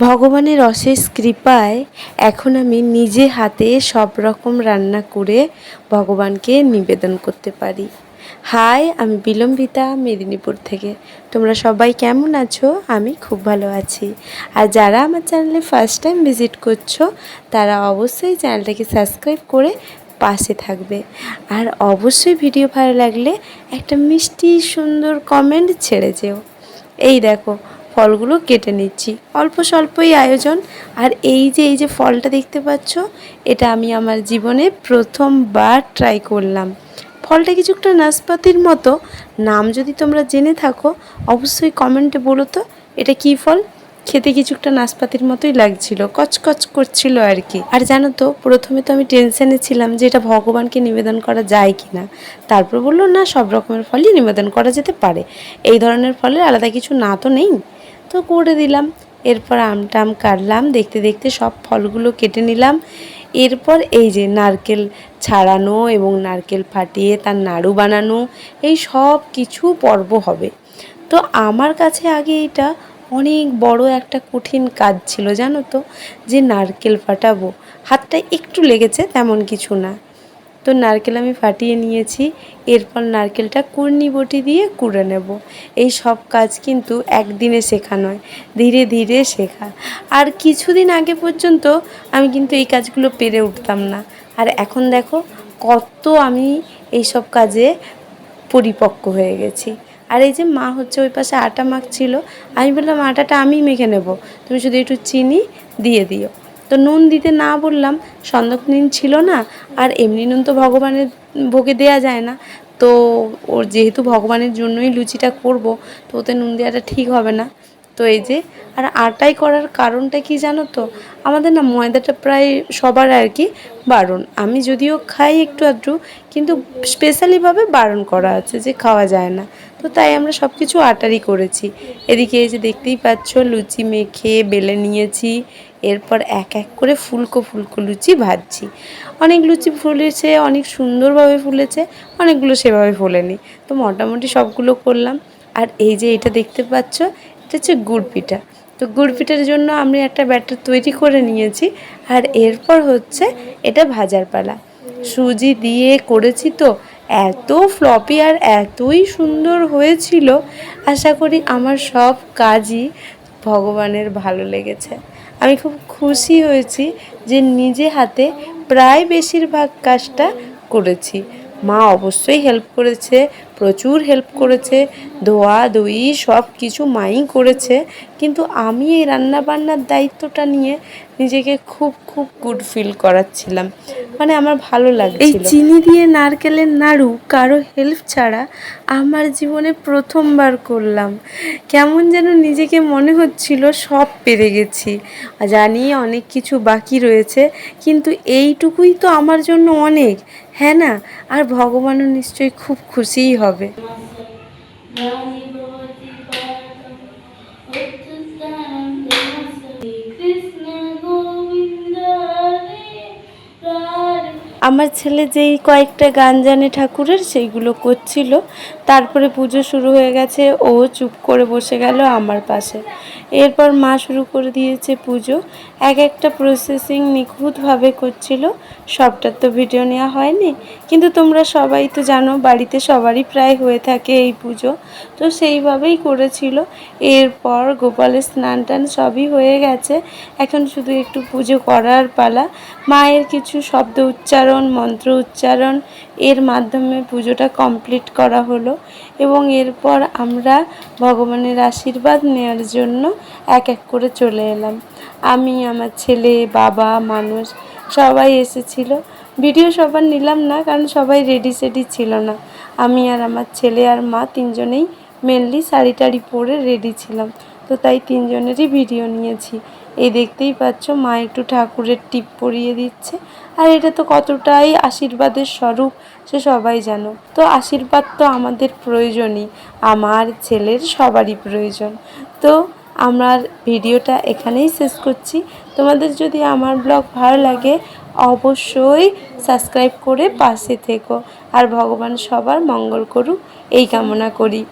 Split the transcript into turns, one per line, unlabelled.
ভগবানের অশেষ কৃপায় এখন আমি নিজে হাতে সব রকম রান্না করে ভগবানকে নিবেদন করতে পারি। হাই, আমি বিলম্বিতা, মেদিনীপুর থেকে। তোমরা সবাই কেমন আছো? আমি খুব ভালো আছি। আর যারা আমার চ্যানেলে ফার্স্ট টাইম ভিজিট করছ, তারা অবশ্যই চ্যানেলটাকে সাবস্ক্রাইব করে পাশে থাকবে। আর অবশ্যই ভিডিও ভালো লাগলে একটা মিষ্টি, সুন্দর কমেন্ট ছেড়ে যেও। এই দেখো ফলগুলো কেটে নিচ্ছি। অল্প স্বল্পই আয়োজন। আর এই যে এই যে ফলটা দেখতে পাচ্ছ, এটা আমি আমার জীবনে প্রথমবার ট্রাই করলাম। ফলটা কিছুটা নাশপাতির মতো। নাম যদি তোমরা জেনে থাকো, অবশ্যই কমেন্টে বলো তো, এটা কী ফল? খেতে কিছুটা নাশপাতির মতোই লাগছিল, কচকচ করছিল আর কি। আর জানো তো, প্রথমে তো আমি টেনশনে ছিলাম যে এটা ভগবানকে নিবেদন করা যায় কি না তারপর বলল, না, সব রকমের ফলই নিবেদন করা যেতে পারে। এই ধরনের ফলের আলাদা কিছু না তো নেই? তো করে দিলাম। এরপর আম টাম কাটলাম, দেখতে দেখতে সব ফলগুলো কেটে নিলাম। এরপর এই যে নারকেল ছাড়ানো এবং নারকেল ফাটিয়ে তার নাড়ু বানানো, এই সব কিছু পর্ব হবে। তো আমার কাছে আগে এটা অনেক বড় একটা কঠিন কাজ ছিল, জানো তো, যে নারকেল ফাটাবো। হাতটা একটু লেগেছে তেমন কিছু না। তো নারকেল আমি ফাটিয়ে নিয়েছি, এরপর নারকেলটা কুর্নি বটি দিয়ে কুড়ে নেব। এই সব কাজ কিন্তু একদিনে শেখা নয়, ধীরে ধীরে শেখা। আর কিছুদিন আগে পর্যন্ত আমি কিন্তু এই কাজগুলো পেরে উঠতাম না। আর এখন দেখো, কত আমি এই সব কাজে পরিপক্ক হয়ে গেছি। আর এই যে মা হচ্ছে ওই পাশে আটা মাখছিল, আমি বললাম, আটাটা আমি মেখে নেব। তুমি শুধু একটু চিনি দিয়ে দিও। তো নুন দিতে না বললাম সন্দকদিন ছিল না, আর এমনি নুন তো ভগবানের ভোগে দেয়া যায় না। তো ওর যেহেতু ভগবানের জন্যই লুচিটা করব, তো ওতে নুন দেওয়াটা ঠিক হবে না। তো এই যে, আর আটাই করার কারণটা কি জানো তো? আমাদের না ময়দাটা প্রায় সবার আর কি বারণ। আমি যদিও খাই একটু আধটু, কিন্তু স্পেশালিভাবে বারণ করা আছে যে খাওয়া যায় না। তো তাই আমরা সব কিছু আটারই করেছি। এদিকে এই যে দেখতেই পাচ্ছ, লুচি মেখে বেলে নিয়েছি। এরপর এক এক করে ফুলকো ফুলকো লুচি ভাজছি। অনেক লুচি ফুলেছে, অনেক সুন্দরভাবে ফুলেছে, অনেকগুলো সেভাবে ফোলেনি। তো মোটামুটি সবগুলো করলাম। আর এই যে এটা দেখতে পাচ্ছ, এটা হচ্ছে গুড় পিঠা। তো গুড় পিঠার জন্য আমি একটা ব্যাটার তৈরি করে নিয়েছি। আর এরপর হচ্ছে এটা ভাজার পালা। সুজি দিয়ে করেছি তো, এত ফ্লপি আর এতই সুন্দর হয়েছিল। আশা করি আমার সব কাজই ভগবানের ভালো লেগেছে। আমি খুব খুশি হয়েছি যে নিজে হাতে প্রায় বেশিরভাগ কাজটা করেছি। মা অবশ্যই হেল্প করেছে, প্রচুর হেল্প করেছে ধোয়া ধুই সব কিছু মাই করেছে। কিন্তু আমি এই রান্নাবান্নার দায়িত্বটা নিয়ে নিজেকে খুব খুব গুড ফিল করাচ্ছিলাম। মানে আমার ভালো লাগছিল। এই চিনি দিয়ে নারকেলের নাড়ু কারও হেল্প ছাড়া আমার জীবনে প্রথমবার করলাম। কেমন যেন নিজেকে মনে হচ্ছিল সব পেরে গেছি। জানি অনেক কিছু বাকি রয়েছে, কিন্তু এইটুকুই তো আমার জন্য অনেক হ্যাঁ না? আর ভগবানও নিশ্চয়ই খুব খুশিই হবে। আমার ছেলে যেই কয়েকটা গান জানে ঠাকুরের, সেইগুলো করছিল। তারপরে পুজো শুরু হয়ে গেছে, ও চুপ করে বসে গেল আমার পাশে। এরপর মা শুরু করে দিয়েছে পুজো। এক একটা প্রসেসিং নিখুঁতভাবে করছিল। সবটার তো ভিডিও নেওয়া হয়নি। কিন্তু তোমরা সবাই তো জানো, বাড়িতে সবারই প্রায় হয়ে থাকে এই পুজো। তো সেইভাবেই করেছিল। এরপর গোপালের স্নান টান সবই হয়ে গেছে। এখন শুধু একটু পুজো করার পালা। মায়ের কিছু শব্দ উচ্চারণ, মন্ত্র উচ্চারণ, এর মাধ্যমে পুজোটা কমপ্লিট করা হলো। এবং এরপর আমরা ভগবানের আশীর্বাদ নেওয়ার জন্য এক এক করে চলে এলাম। আমি, আমার ছেলে, বাবা, মানুষ সবাই এসেছিল। ভিডিও সবার নিলাম না, কারণ সবাই রেডি সেডি ছিল না। আমি আর আমার ছেলে আর মা তিনজনেই মেনলি শাড়ি টাড়ি পরে রেডি ছিলাম। তো তাই তিনজনেরই ভিডিও নিয়েছি। এই দেখতেই পাচ্ছ, মা একটু ঠাকুরের টিপ পরিয়ে দিচ্ছে। আর এটা তো কতটাই আশীর্বাদের স্বরূপ, সে সবাই জানো। তো আশীর্বাদ তো আমাদের প্রয়োজনই, আমার ছেলের সবারই প্রয়োজন। তো আমার ভিডিওটা এখানেই শেষ করছি। তোমাদের যদি আমার ব্লগ ভালো লাগে অবশ্যই সাবস্ক্রাইব করে পাশে থেকো। আর ভগবান সবার মঙ্গল করুক। এই কামনা করি।